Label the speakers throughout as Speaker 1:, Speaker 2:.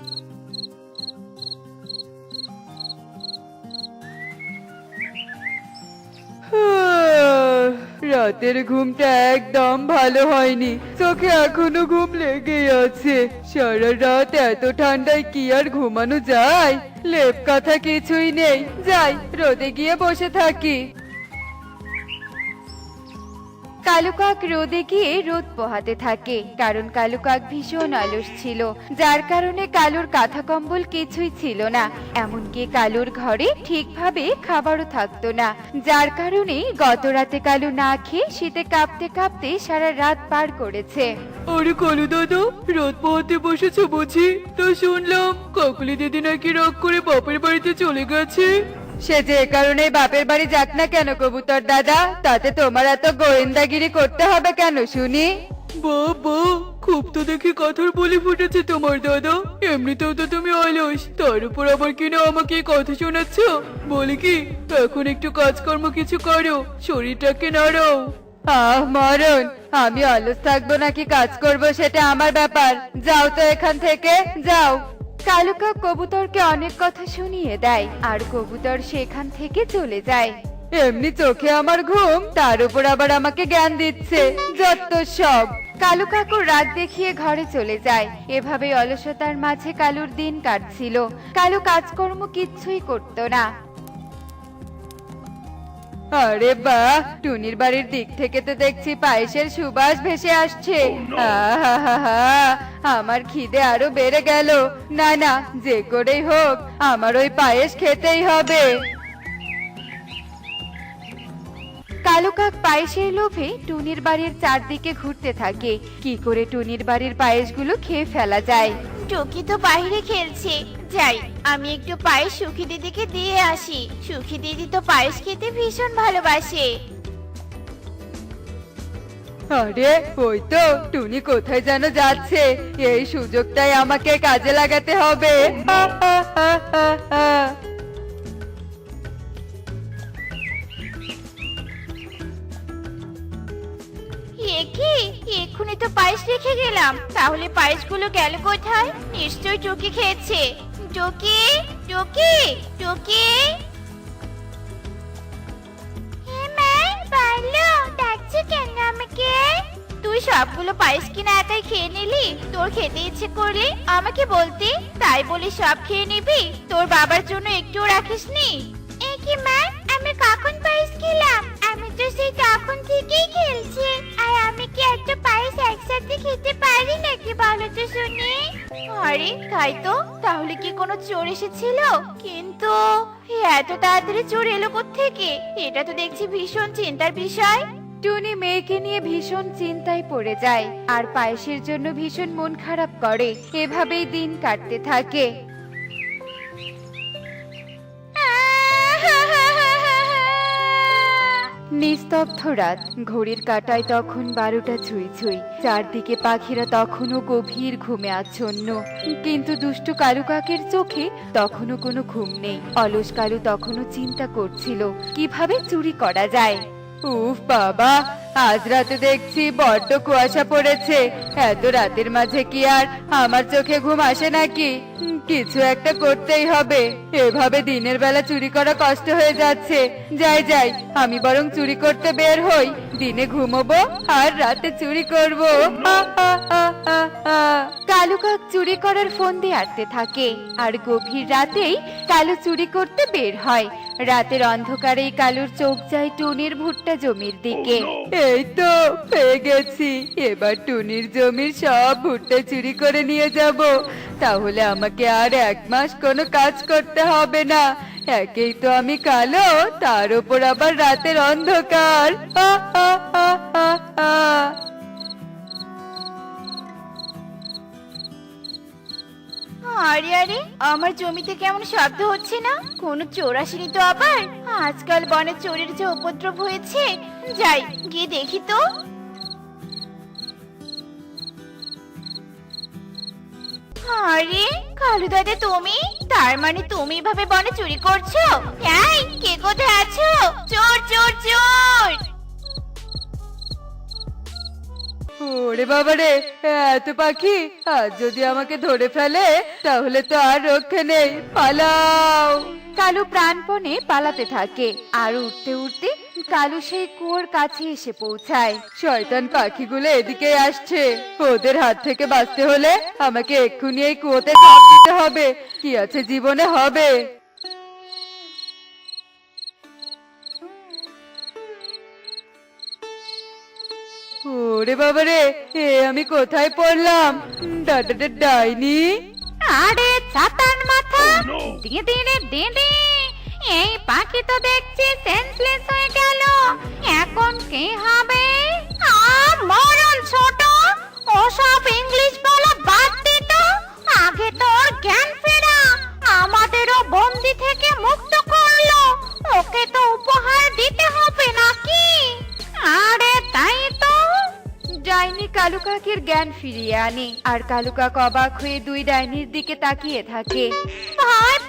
Speaker 1: রাতের ঘুমটা একদম ভালো হয়নি। চোখে এখনও ঘুম লেগেই আছে। সারা রাত এত ঠান্ডায় কি আর ঘুমানো যায়? লেপ কথা কিছুই নেই। যাই, রোদে গিয়ে বসে থাকি।
Speaker 2: কালু কাক রোদে গিয়ে রোদ পোহাতে থাকে, কারণ কালুকাক ভীষণ অলস ছিল, যার কারণে কালুর কাঁথা কম্বল কিছুই ছিল না, এমনকি কালুর ঘরে ঠিকভাবে খাবারও থাকতো না, যার কারণে গত রাতে কালু না খেয়ে শীতে কাঁপতে কাঁপতে সারা রাত পার করেছে।
Speaker 1: আরে কালু দাদা, রোদ পোহাতে বসেছো বুঝি? তো শুনলাম, কাকুলি দিদি নাকি রাগ করে বাপের বাড়িতে চলে গেছে। সে যে কারণে বাপের বাড়ি যাক না কেন কবুতর দাদা? তাতে তোমার এত গোয়েন্দাগিরি করতে হবে কেন শুনি? খুব তো দেখি কথার বলি ফুটেছে তোমার দাদা। এমনিতেও তো তুমি অলস। তার উপর আবার কিনা আমাকে এই কথা শোনাচ্ছ? বলি কি এখন একটু কাজকর্ম কিছু করো শরীরটাকে নাড়াও। আহ মরণ! আমি অলস থাকব নাকি কাজ করব সেটা আমার ব্যাপার। যাও তো এখান থেকে যাও।
Speaker 2: কালু কাক কবুতরকে অনেক কথা শুনিয়ে দেয়, আর কবুতর সেখান থেকে চলে যায়।
Speaker 1: এমনি চোখে আমার ঘুম, তার উপর আবার আমাকে জ্ঞান দিচ্ছে। যত সব।
Speaker 2: কালু কাকুর রাগ দেখিয়ে ঘরে চলে যায়। এভাবে অলসতার মাঝে কালুর দিন কাটছিল। কালু কাজকর্ম কিচ্ছুই করতো না।
Speaker 1: আরে বাহ টুনির বাড়ির দিক থেকে তো দেখছি পায়েসের সুবাস ভেসে আসছে। আহাহাহা, আমার খিদে আরও বেড়ে গেল। না না যে করেই হোক আমার ওই পায়েস খেতেই হবে।
Speaker 2: কালো কাক পায়েসের লোভে টুনির বাড়ির চারদিকে ঘুরতে থাকে। কি করে টুনির বাড়ির পায়েসগুলো খেয়ে ফেলা যায়?
Speaker 3: টুকি তো বাইরে খেলছে। যাই, আমি একটু পায়েস সুখী দিদিকে দিয়ে আসি। সুখী দিদি তো পায়েস খেতে ভীষণ ভালোবাসে।
Speaker 1: আরে, ওই তো, টুনি কোথায় যেন যাচ্ছে? এই সুযোগটাই আমাকে কাজে লাগাতে হবে।
Speaker 3: গেলাম। তাহলে পায়েসগুলো গেল কোথায়? নিশ্চয়ই টুকি খেয়েছে। টুকি টুকি টুকি। তুই সবগুলো পায়েস কিনা একাই খেয়ে নিলি? তোর খেতে ইচ্ছে করলে আমাকে বলতি। তাই বলি সব খেয়ে নিবি? তোর বাবার জন্য একটুও রাখিসনি এ কি মা, আমি কখন পায়েস খেলাম? আমি তো সেই তখন থেকেই খেলছি। আর আমি কি একটা পায়েস একসাথে খেতে পারি নাকি বলো তো শুনি? আরে, তাই তো। তাহলে কি কোনো চোর এসেছিল? কিন্তু এত তাড়াতাড়ি চোর এলো থেকে এটা তো দেখছি ভীষণ চিন্তার বিষয়।
Speaker 2: টুনি মেয়েকে নিয়ে ভীষণ চিন্তায় পড়ে যায়, আর পায়েসের জন্য ভীষণ মন খারাপ করে। এভাবেই দিন কাটতে থাকে। নিস্তব্ধ রাত। ঘড়ির কাটায় তখন বারোটা ছুঁই ছুঁই। চারদিকে পাখিরা তখনও গভীর ঘুমে আচ্ছন্ন। কিন্তু দুষ্টু কালু কাকের চোখে তখনও কোনো ঘুম নেই। অলস কালু তখনও চিন্তা করছিল, কীভাবে চুরি করা যায়?
Speaker 1: উফ বাবা, আজ রাতে দেখছি বড্ড কুয়াশা পড়েছে। এত রাতের মাঝে কি আর আমার চোখে ঘুম আসে নাকি? কিছু একটা করতেই হবে। এভাবে দিনের বেলা চুরি করা কষ্ট হয়ে যাচ্ছে। যাই যাই আমি বরং চুরি করতে বের হই। দিনে ঘুমোবো আর রাতে চুরি করব।
Speaker 2: কালু কাক চুরি করার ফোন দিয়ে আটতে থাকে। আর গভীর রাতেই কালু চুরি করতে বের হয়। রাতের অন্ধকারেই কালুর চোখ যায় টুনির ভুট্টা জমির দিকে।
Speaker 1: এই তো পেয়ে গেছি। এবার টুনির জমির সব ভুট্টা চুরি করে নিয়ে যাব। তাহলে আমাকে আর এক মাস কোনো কাজ করতে হবে না। একেই তো আমি কালো, তার উপর আবার রাতের অন্ধকার।
Speaker 3: আরে আরে, আমার জমিতে কেমন শব্দ হচ্ছে না? কোনো চোর আসেনি তো আবার? আজকাল বনে চোরের যে উপদ্রব হয়েছে, যাই, গিয়ে দেখি তো। আরে কালু দাদা তুমি? তার মানে তুমি এভাবে বনে চুরি করছ? এই কে কোথায় আছো? চোর চোর চোর!
Speaker 1: ওরে বাবা রে এত পাখি আজ যদি আমাকে ধরে ফেলে তাহলে তো আর রক্ষে নেই পালাও!
Speaker 2: কালু প্রাণপণে পালাতে থাকে আর উঠতে উঠতে কালু সেই কুয়োর কাছে এসে পৌঁছায়।
Speaker 1: শয়তান পাখিগুলো এদিকে আসছে। ওদের হাত থেকে বাঁচতে হলে আমাকে এক্ষুনি এই কুয়োতে ঝাঁপ দিতে হবে। কি আছে জীবনে হবে? ওরে বাবা রে এ আমি কোথায় পড়লাম? দাদা ডাইনি?
Speaker 3: আরে ছাতার মাথা। দিদি রে দিদি এই পাখি তো দেখছি সেন্সলেস হয়ে গেল। এখন কি হবে? মরণ ছোট ওসব ইংলিশ বলা বাদ দে তো। আগে তোর জ্ঞান ফেরা আমাদেরও বন্দি থেকে মুক্ত করল। ওকে তো উপহার দিতে হবে নাকি? আরে তাই তো।
Speaker 2: ডাইনি কালু কাকের জ্ঞান ফিরিয়ে আনে আর কালু কাক অবাক হয়ে দুই ডাইনির দিকে তাকিয়ে থাকে।
Speaker 3: ভয়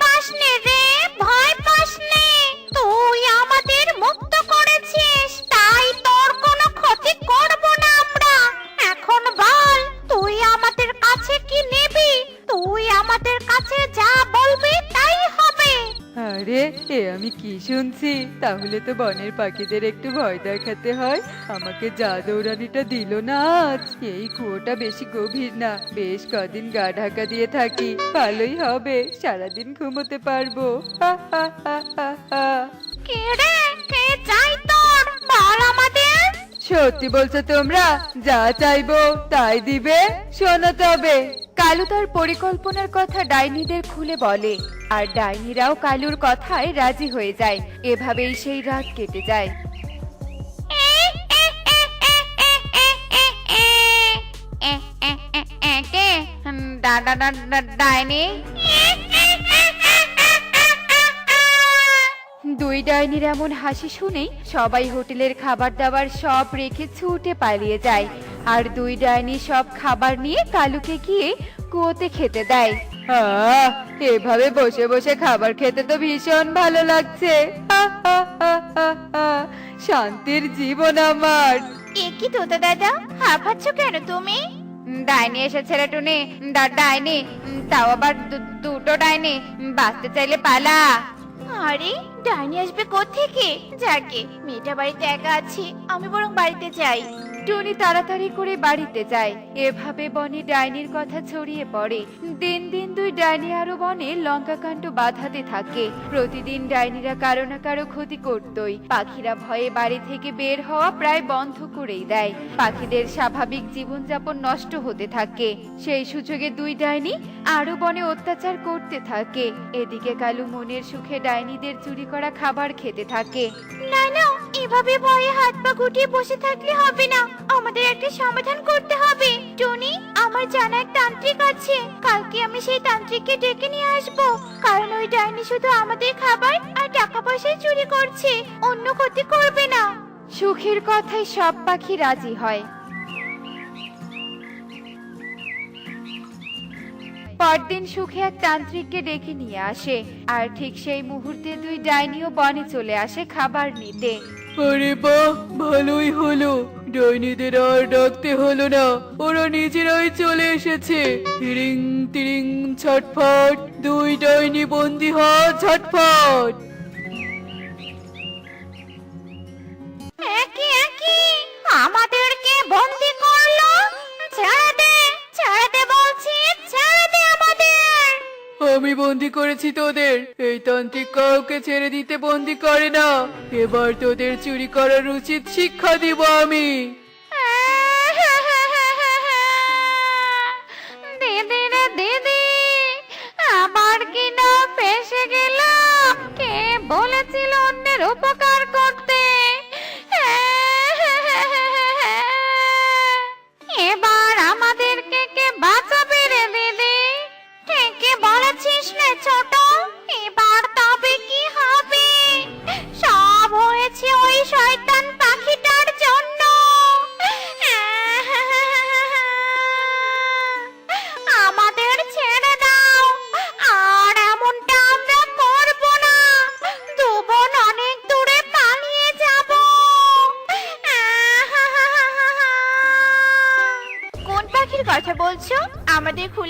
Speaker 1: আরে এ আমি কি শুনছি? তাহলে তো বনের পাখিদের একটু ভয় দেখাতে হয়। আমাকে যা দৌড়ানিটা দিল না আজ। এই কুয়োটা বেশি গভীর না। বেশ কদিন গা ঢাকা দিয়ে থাকি। ভালোই হবে। সারাদিন ঘুমোতে পারব। হা, হা, হা, হা, হা।
Speaker 3: কে রে? কে চাই তোর? বল আমাদের।
Speaker 1: সত্যি বলছো তোমরা? যা চাইব তাই দিবে। শোনো তবে।
Speaker 2: কালু তার পরিকল্পনার কথা ডাইনিদের খুলে বলে, আর ডাইনিরাও কালুর কথায় রাজি হয়ে যায়। এভাবেই সেই রাত কেটে যায়।
Speaker 3: ডাইনি
Speaker 2: দুই ডাইনির এমন হাসি শুনেই সবাই হোটেলের খাবার দাবার সব রেখে ছুটে পালিয়ে যায়। আর দুই ডাইনি সব খাবার নিয়ে কালুকে গিয়ে কুয়োতে খেতে দেয়।
Speaker 1: আহ, এভাবে বসে বসে খাবার খেতে তো ভীষণ ভালো লাগছে। হা, হা, হা, হা, হা। শান্তির জীবন আমার।
Speaker 3: এ কি তোতা দাদা হাঁপাচ্ছ কেন তুমি?
Speaker 2: ডাইনি এসেছে রে টুনি ডা- ডাইনি উম, তাও আবার দু- দুটো ডাইনি উম, বাঁচতে চাইলে পালা।
Speaker 3: আরে ডাইনি আসবে কোত্থেকে? যাকে মেয়েটা বাড়িতে একা আছি আমি বরং বাড়িতে যাই।
Speaker 2: টুনি তাড়াতাড়ি করে বাড়িতে যায়। এভাবে বনে ডাইনির কথা ছড়িয়ে পড়ে। দিন দিন দুই ডাইনি আরও বনে লঙ্কাকাণ্ড বাঁধাতে থাকে। প্রতিদিন ডাইনিরা কারও না কারও ক্ষতি করতই। পাখিরা ভয়ে বাড়ি থেকে বের হওয়া প্রায় বন্ধ করেই দেয়। পাখিদের স্বাভাবিক জীবনযাপন নষ্ট হতে থাকে। সেই সুযোগে দুই ডাইনি আরও বনে অত্যাচার করতে থাকে। এদিকে কালু মনের সুখে ডাইনিদের চুরি করা খাবার খেতে থাকে।
Speaker 3: না না, এভাবে ভয়ে হাত পা গুটিয়ে বসে থাকলে হবে না। আমাদের একটা সমাধান করতে হবে। টনি, আমার জানা এক তান্ত্রিক আছে। কালকে আমি সেই তান্ত্রিককে ডেকে নিয়ে আসব। কারণ ওই ডাইনি শুধু আমাদের খাবার আর টাকা পয়সাই চুরি করছে। অন্য ক্ষতি করবে না।
Speaker 2: সুখের কথায় সব পাখি রাজি হয়। পরদিন সুখে এক তান্ত্রিককে ডেকে নিয়ে আসে। আর ঠিক সেই মুহূর্তে দুই ডাইনিও বনে চলে আসে খাবার নিতে।
Speaker 1: আরে বাহ, ভালোই হলো। ডাইনিদের আর ডাকতে হলো না। ওরা নিজেরাই চলে এসেছে। তিরিং তিরিং, ছটফট। দুই ডাইনি বন্দি হ ছটফট
Speaker 3: বন্দি
Speaker 1: করেছি তোদের। এই তান্ত্রিক কাউকে ছেড়ে দিতে বন্দি করে না। এবার তোদের চুরি করার উচিত শিক্ষা দিব আমি।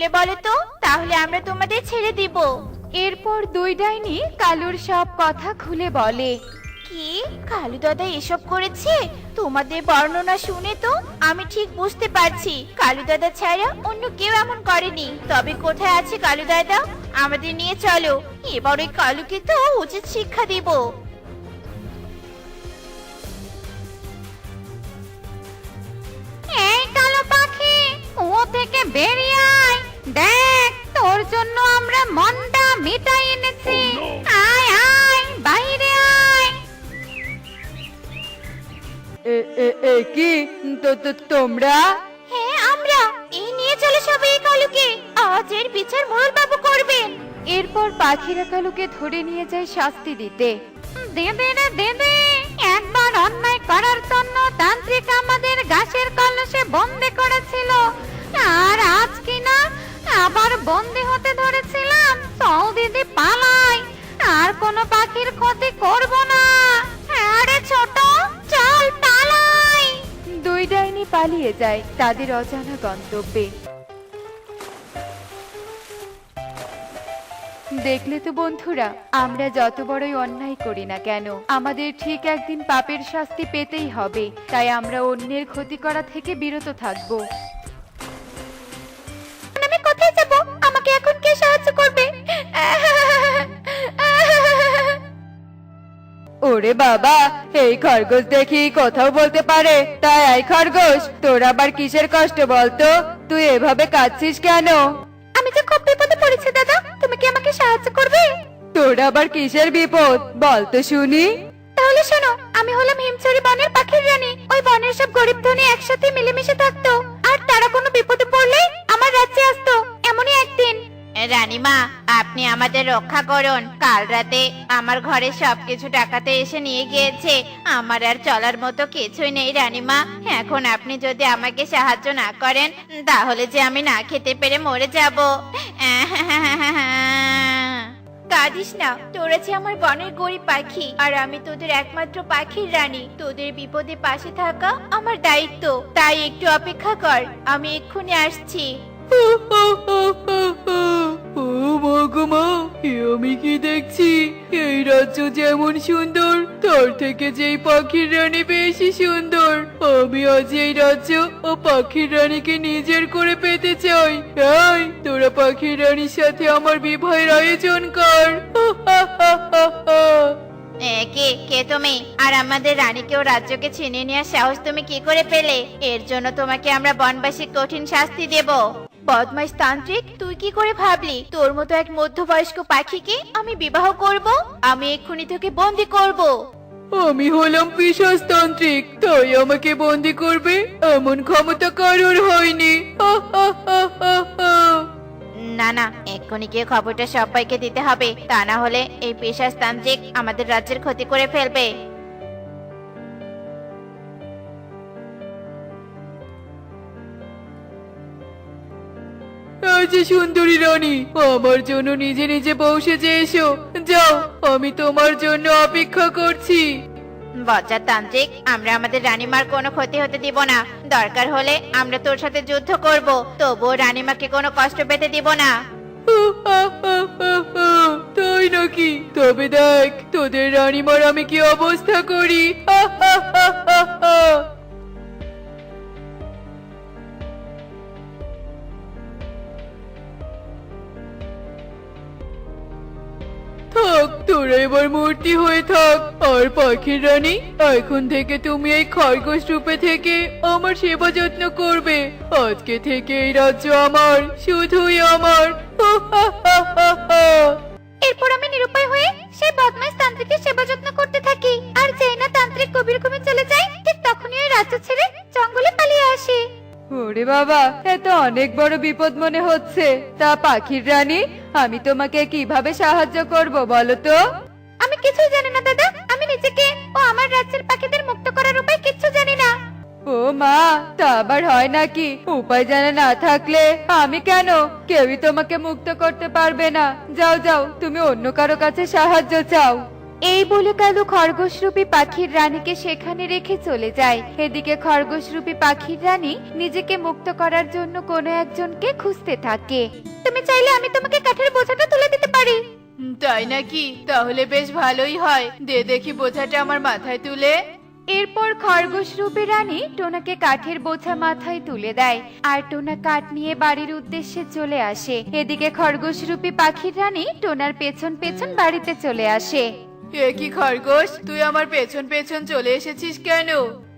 Speaker 3: খুলে বলো তো তাহলে আমরা তোমাদের ছেড়ে দিব।
Speaker 4: এরপর দুই ডাইনি কালুর সব কথা খুলে বলে।
Speaker 3: কি? কালু দাদা এসব করেছে? তোমাদের বর্ণনা শুনে তো আমি ঠিক বুঝতে পারছি। কালু দাদা ছাড়া অন্য কেউ এমন করেনি। তবে কোথায় আছে কালু দাদা? আমাদের নিয়ে চলো। এবার ওই কালুকে তো উচিত শিক্ষা দিব।
Speaker 4: এই কালো পাখি কুয়ো থেকে বেরিয়ে দেখ তোর জন্য আমরা মনটা মিটাই এনেছি। আয় আয় বাইরে আয়।
Speaker 5: এ এ এ কি? তো তো তোমরা?
Speaker 3: হ্যাঁ আমরা। এই নিয়ে চলো সবাই এই কালুকে। আজ এর বিচার মোড়ল বাবু করবেন।
Speaker 4: এরপর পাখিরা কালুকে ধরে নিয়ে যায় শাস্তি দিতে। দেদে রে দেদে একবার অন্যায় করার জন্য তান্ত্রিক আমাদের গাছের কলসে বন্দি করেছিল। আর আজ কিনা আবার বন্দি হতে ধরেছিলাম। চল দিদি, পালাই। আর কোনো পাখির ক্ষতি করব না। আরে ছোট, চল, পালাই। দুই ডাইনি পালিয়ে যায় তাদের অজানা গন্তব্যে। দেখলে তো বন্ধুরা, আমরা যত বড়ই অন্যায় করি না কেন, আমাদের ঠিক একদিন পাপের শাস্তি পেতেই হবে। তাই আমরা অন্যের ক্ষতি করা থেকে বিরত থাকব।
Speaker 3: করবে।
Speaker 5: ওরে বাবা এই খরগোশ দেখি কোথাও বলতে পারে। তাই এই খরগোশ তোর আবার কিসের কষ্ট বলতো? তুই এভাবে কাঁদছিস কেন?
Speaker 3: আমি যে খুব বিপদে পড়েছি দাদা তুমি কি আমাকে সাহায্য করবে?
Speaker 5: তোর আবার কিসের বিপদ? বল তো শুনি।
Speaker 3: তাহলে শোনো আমি হলাম হিমছড়ি বনের পাখির রানী। ওই বনের সব গরিব ধনী একসাথে মিলেমিশে থাকতো। আর তারা কোনো বিপদে পড়লে আমার রাজ্যে আসতো এমনই একদিন। রানীমা, আপনি আমাদের রক্ষা করুন। কাল রাতে আমার ঘরে সবকিছু টাকাতে এসে নিয়ে গিয়েছে। আমার আর চলার মতো কিছুই নেই রানীমা। এখন আপনি যদি আমাকে সাহায্য না করেন, তাহলে যে আমি না খেতে পেরে মরে যাব। কাঁদিস না, তোরা যে আমার বনের গরিব পাখি। আর আমি তোদের একমাত্র পাখির রানী। তোদের বিপদে পাশে থাকা আমার দায়িত্ব। তাই একটু অপেক্ষা কর, আমি এক্ষুনি আসছি।
Speaker 5: মা আমি কি দেখছি? এই রাজ্য যেমন সুন্দর তার থেকে যেই পাখির রানী বেশি সুন্দর। আমি আজ এই রাজ্য ও পাখির রানীকে নিজের করে পেতে চাই। এই তোরা পাখির রানীর সাথে আমার বিবাহের আয়োজন কর।
Speaker 3: এ, কে? কে তুমি? আর আমাদের রানীকেও রাজ্যকে ছিনিয়ে নেওয়ার সাহস তুমি কি করে পেলে? এর জন্য তোমাকে আমরা বনবাসী কঠিন শাস্তি দেব। বদমাইশ তান্ত্রিক তুই কি করে ভাবলি? তোর মতো এক মধ্যবয়স্ক পাখিকে আমি বিবাহ করব? আমি এক্ষুনি তোকে বন্দি করব।
Speaker 5: আমি হলাম পিশাচতান্ত্রিক তাই আমাকে বন্দি করবে? এমন ক্ষমতা কারোর হয়নি।
Speaker 3: না না এক্ষুনি গিয়ে খবরটা সবাইকে দিতে হবে। তা না হলে এই তান্ত্রিক আমাদের রাজ্যের ক্ষতি করে ফেলবে।
Speaker 5: আজ সুন্দরী রানী আমার জন্য নিজে নিজে বসে যে এসো। যাও আমি তোমার জন্য অপেক্ষা করছি।
Speaker 3: বজ্জার তান্ত্রিক আমরা আমাদের রানীমার কোনো ক্ষতি হতে দিব না। দরকার হলে আমরা তোর সাথে যুদ্ধ করব তবুও রানীমাকে কোনো কষ্ট পেতে দিব না।
Speaker 5: তাই নাকি? তবে দেখ তোদের রানীমার আমি কি অবস্থা করি? তোরা এবার মূর্তি হয়ে থাক। আর পাখির রানী, এখন থেকে তুমি এই খরগোশ রূপে থেকে আমার সেবা যত্ন করবে। আজকে থেকে এই রাজ্য আমার, শুধুই আমার।
Speaker 3: এরপর আমি নিরুপায় হয়ে সেই বদমাইশ তান্ত্রিকের সেবা যত্ন করতে থাকি। আর যেই না তান্ত্রিক গভীর ঘুমে চলে যায়, ঠিক তখনই ওই রাজ্য ছেড়ে জঙ্গলে পালিয়ে আসে।
Speaker 5: ওরে বাবা এত অনেক বড় বিপদ মনে হচ্ছে। তা পাখির রানী আমি তোমাকে কীভাবে সাহায্য করব বলো তো?
Speaker 3: আমি কিছুই জানি না দাদা আমি নিজেকে ও আমার রাজ্যের পাখিদের মুক্ত করার উপায় কিচ্ছু জানি না।
Speaker 5: ও মা তা আবার হয় নাকি? উপায় জানা না থাকলে আমি কেন? কেউই তোমাকে মুক্ত করতে পারবে না। যাও যাও তুমি অন্য কারও কাছে সাহায্য চাও।
Speaker 2: এই বলে কালু খরগোশরূপী পাখির রানীকে সেখানে রেখে চলে যায়। এদিকে খরগোশরূপী পাখির রানী নিজেকে মুক্ত করার জন্য কোনো একজনকে খুঁজতে থাকে। তুমি চাইলে আমি তোমাকে কাঠের বোঝাটা তুলে দিতে পারি।
Speaker 5: তাই নাকি? তাহলে বেশ ভালোই হয়। দে দেখি বোঝাটা আমার মাথায় তুলে।
Speaker 2: এরপর খরগোশ রূপী রানী টোনাকে কাঠের বোঝা মাথায় তুলে দেয় আর টোনা কাঠ নিয়ে বাড়ির উদ্দেশ্যে চলে আসে। এদিকে খরগোশ রূপী পাখির রানী টোনার পেছন পেছন বাড়িতে চলে আসে।
Speaker 5: এ কি খরগোশ? তুই আমার পেছন পেছন চলে এসেছিস কেন?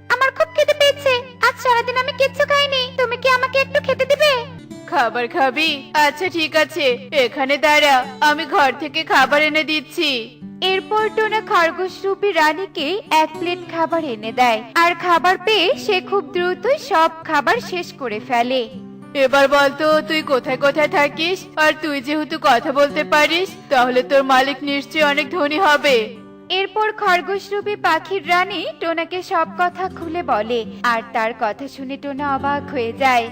Speaker 2: আমার খুব খেতে পেয়েছে। আজ সারাদিন আমি কিচ্ছু খাইনি। তুমি কি আমাকে একটু খেতে দিবে?
Speaker 5: খাবার খাবি? আচ্ছা ঠিক আছে। এখানে দাঁড়া। আমি ঘর থেকে খাবার এনে দিচ্ছি।
Speaker 2: এরপর টোনা খরগোশ রূপী রানীকে এক প্লেট খাবার এনে দেয়। আর খাবার পেয়ে সে খুব দ্রুতই সব খাবার শেষ করে ফেলে।
Speaker 5: এবার বলতো তুই কোথায় কোথায় থাকিস? আর তুই যেহেতু কথা বলতে পারিস তাহলে তোর মালিক নিশ্চয়ই অনেক ধনী হবে।
Speaker 2: এরপর খরগোশ রূপী পাখির রানী টোনাকে সব কথা খুলে বলে আর তার কথা শুনে টোনা অবাক হয়ে যায়।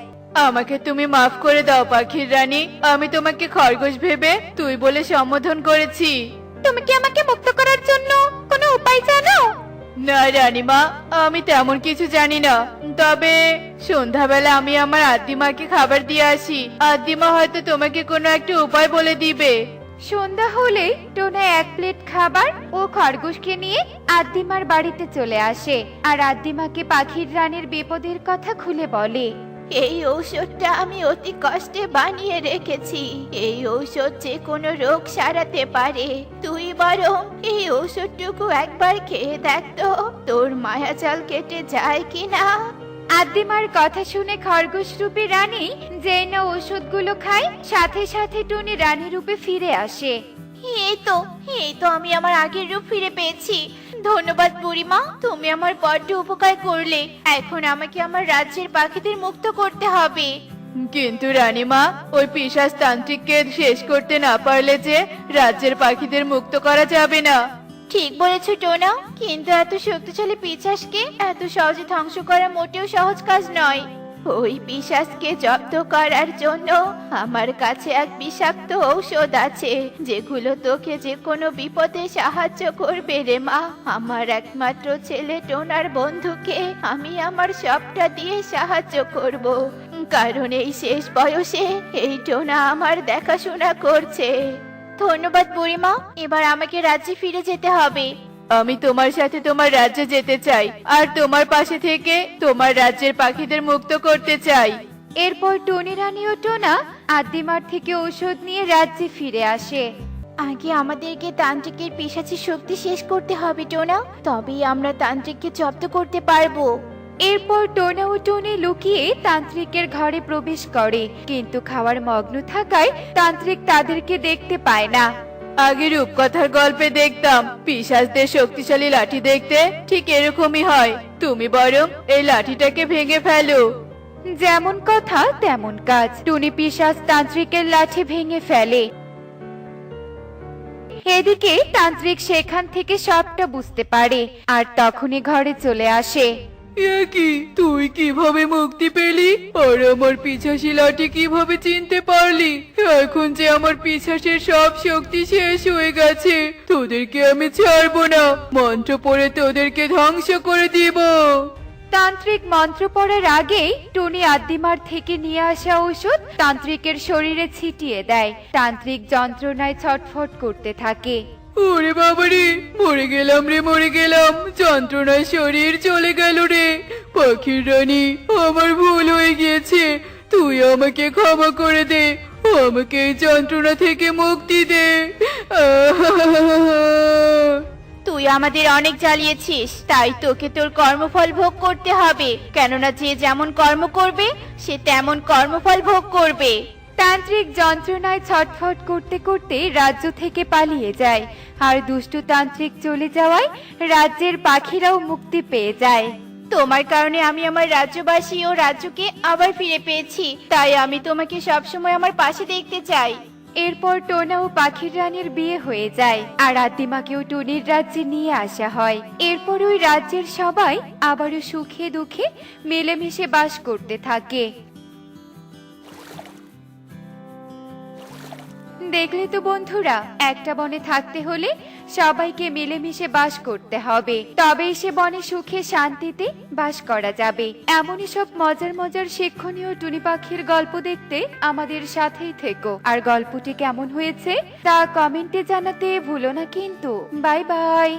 Speaker 5: আমাকে তুমি মাফ করে দাও পাখির রানী আমি তোমাকে খরগোশ ভেবে তুই বলে সম্বোধন করেছি।
Speaker 2: তুমি কি আমাকে মুক্ত করার জন্য কোনো উপায় জানো?
Speaker 5: না রানীমা, আমি তেমন কিছু জানি না। তবে সন্ধ্যাবেলা আমি আমার আদ্দিমাকে খাবার দিয়ে আসি। আদ্দিমা হয়তো তোমাকে কোনো একটা উপায় বলে দিবে।
Speaker 2: সন্ধ্যা হলে টোনা এক প্লেট খাবার ও খরগোশকে নিয়ে আদ্দিমার বাড়িতে চলে আসে। আর আদ্দিমাকে পাখির রানীর বিপদের কথা খুলে বলে।
Speaker 3: এই ঔষধটা আমি অতি কষ্টে বানিয়ে রেখেছি। এই ঔষধ যে কোনো রোগ সারাতে পারে। তুই বরং এই ঔষধটুকু একবার খেয়ে দেখ তো তোর মায়াজাল কেটে যায় কিনা?
Speaker 2: আদ্দিমার কথা শুনে খরগোশ রূপী রানী যেই না ওষুধগুলো খায় সাথে সাথে টুনি রানী রূপে ফিরে আসে।
Speaker 3: এই তো এই তো আমি আমার আগের রূপ ফিরে পেয়েছি। ধন্যবাদ বুড়িমা তুমি আমার বড্ড উপকার করলে। এখন আমাকে আমার রাজ্যের পাখিদের মুক্ত করতে হবে।
Speaker 5: কিন্তু রানীমা ওই পিসাস তান্ত্রিককে শেষ করতে না পারলে যে রাজ্যের পাখিদের মুক্ত করা যাবে না।
Speaker 3: ঠিক বলেছ টোনা। কিন্তু এত শক্তিশালী পিশাচকে এত সহজে ধ্বংস করা মোটেও সহজ কাজ নয়। ওই পিশাচকে জব্দ করার জন্য আমার কাছে এক বিষাক্ত ঔষধ আছে, যেগুলো তোকে যে কোনো বিপদে সাহায্য করবে রে মা। আমার একমাত্র ছেলে টোনার বন্ধুকে আমি আমার সবটা দিয়ে সাহায্য করব। কারণ এই শেষ বয়সে এই টোনা আমার দেখাশোনা করছে। ধন্যবাদ বুড়িমা, এবার আমাকে রাজ্যে ফিরে যেতে হবে।
Speaker 5: আমি তোমার সাথে তোমার রাজ্যে যেতে চাই, আর তোমার পাশে থেকে তোমার রাজ্যের পাখিদের মুক্ত করতে চাই।
Speaker 2: এরপর টনি রানী ও টোনা আদ্দিমার থেকে ঔষধ নিয়ে রাজ্যে ফিরে আসে।
Speaker 3: আগে আমাদেরকে তান্ত্রিকের পিসাচি শক্তি শেষ করতে হবে, টোনা। তবেই আমরা তান্ত্রিককে জব্দ করতে পারব।
Speaker 2: এরপর টোনা ও টনি লুকিয়ে তান্ত্রিকের ঘরে প্রবেশ করে, কিন্তু খাওয়ার মগ্ন থাকায় তান্ত্রিক তাদেরকে দেখতে পায় না।
Speaker 5: আগে রূপকথার গল্পে দেখতাম পিসাসদের শক্তিশালী লাঠি দেখতে ঠিক এরকমই হয়। তুমি বরং এই লাঠিটাকে ভেঙে ফেলো।
Speaker 2: যেমন কথা, তেমন কাজ। টুনি পিসাস তান্ত্রিকের লাঠি ভেঙে ফেলে। এদিকে তান্ত্রিক সেখান থেকে সবটা বুঝতে পারে, আর তখনই ঘরে চলে আসে।
Speaker 5: এ কি? তুই কীভাবে মুক্তি পেলি? আর আমার পিছাসি লাঠি কীভাবে চিনতে পারলি? এখন যে আমার পিছাসের সব শক্তি শেষ হয়ে গেছে, তোদেরকে আমি ছাড়বো না। মন্ত্র পড়ে তোদেরকে ধ্বংস করে দিব।
Speaker 2: তান্ত্রিক মন্ত্র পড়ার আগেই টুনি আদ্দিমার থেকে নিয়ে আসা ওষুধ তান্ত্রিকের শরীরে ছিটিয়ে দেয়। তান্ত্রিক যন্ত্রণায় ছটফট করতে থাকে।
Speaker 5: ওরে বাবারে, মরে গেলাম রে, মরে গেলাম। যন্ত্রণায় শরীর চলে গেল রে। পাখির রানী, আমার ভুল হয়ে গিয়েছে। তুই আমাকে ক্ষমা করে দে। আমাকে যন্ত্রণা থেকে মুক্তি দে।
Speaker 3: তুই আমাদের অনেক জ্বালিয়েছিস, তাই তোকে তোর কর্মফল ভোগ করতে হবে। কেননা যে যেমন কর্ম করবে, সে তেমন কর্মফল ভোগ করবে।
Speaker 2: তান্ত্রিক যন্ত্রণায় ছটফট করতে করতে রাজ্য থেকে পালিয়ে যায়। আর দুষ্টু তান্ত্রিক চলে যাওয়ায় রাজ্যের পাখিরাও মুক্তি পেয়ে যায়।
Speaker 3: তোমার কারণে আমি আমার রাজ্যবাসী ও রাজ্যকে আবার ফিরে পেয়েছি। তাই আমি তোমাকে সবসময় আমার পাশে দেখতে চাই।
Speaker 2: এরপর টোনা ও পাখির রানীর বিয়ে হয়ে যায়। আর আদিমাকেও টুনির রাজ্যে নিয়ে আসা হয়। এরপর ওই রাজ্যের সবাই আবারও সুখে দুঃখে মিলেমিশে বাস করতে থাকে। দেখলে তো বন্ধুরা, একটা বনে থাকতে হলে সবাইকে মিলেমিশে বাস করতে হবে। তবেই সে বনে সুখে শান্তিতে বাস করা যাবে। এমনই সব মজার মজার শিক্ষণীয় টুনি পাখির গল্প দেখতে আমাদের সাথেই থেকো। আর গল্পটি কেমন হয়েছে তা কমেন্টে জানাতে ভুলো না কিন্তু। Bye bye.